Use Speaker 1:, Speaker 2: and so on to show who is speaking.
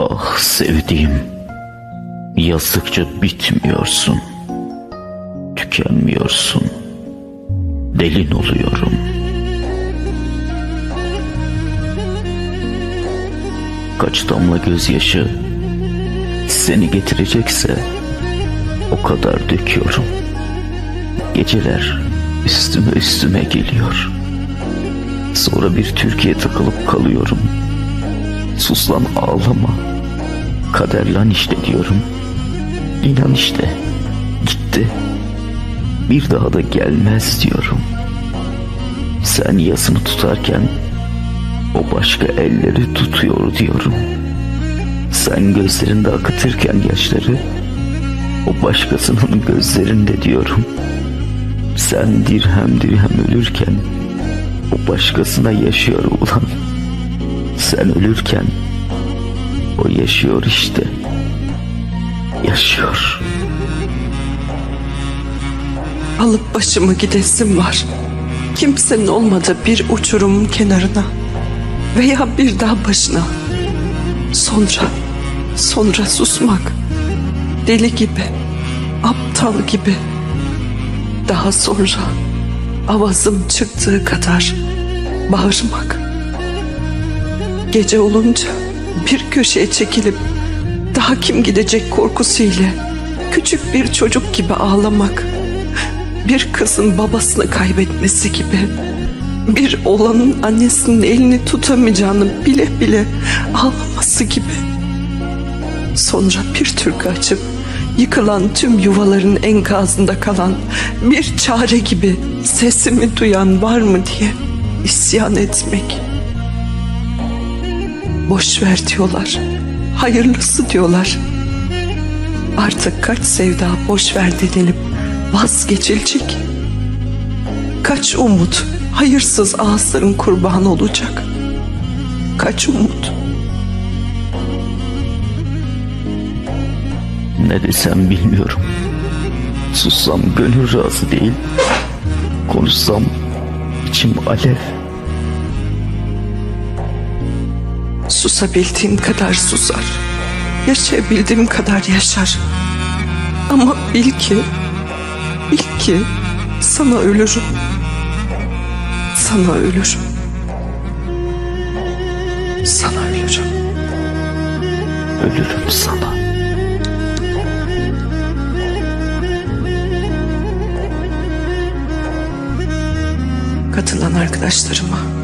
Speaker 1: Ah sevdiğim, yazdıkça bitmiyorsun. Tükenmiyorsun. Delin oluyorum. Kaç damla gözyaşı seni getirecekse o kadar döküyorum. Geceler üstüme üstüme geliyor. Sonra bir Türkiye takılıp kalıyorum. Sus lan ağlama. Kader lan işte diyorum. İnan işte. Gitti. Bir daha da gelmez diyorum. Sen yasını tutarken o başka elleri tutuyor diyorum. Sen gözlerinde akıtırken yaşları o başkasının gözlerinde diyorum. Sen dirhem dirhem ölürken o başkasına yaşıyor ulan. Sen ölürken o yaşıyor işte. Yaşıyor.
Speaker 2: Alıp başımı gidesim var. Kimsenin olmadığı bir uçurumun kenarına veya bir dağ başına. Sonra, sonra susmak. Deli gibi, aptal gibi. Daha sonra avazım çıktığı kadar bağırmak. Gece olunca bir köşeye çekilip daha kim gidecek korkusuyla küçük bir çocuk gibi ağlamak bir kızın babasını kaybetmesi gibi bir oğlanın annesinin elini tutamayacağını bile bile ağlaması gibi sonra bir türkü açıp yıkılan tüm yuvaların enkazında kalan bir çare gibi sesimi duyan var mı diye isyan etmek. Boş ver diyorlar. Hayırlısı diyorlar. Artık kaç sevda boş ver denilip vazgeçilecek. Kaç umut hayırsız ağızların kurbanı olacak. Kaç umut
Speaker 1: Ne desem bilmiyorum. Sussam gönül razı değil. Konuşsam içim alev.
Speaker 2: Susabildiğim kadar susar. Yaşayabildiğim kadar yaşar. Ama bil ki, bil ki sana ölürüm. Sana ölürüm. Sana ölürüm.
Speaker 1: Ölürüm sana.
Speaker 2: Katılan arkadaşlarıma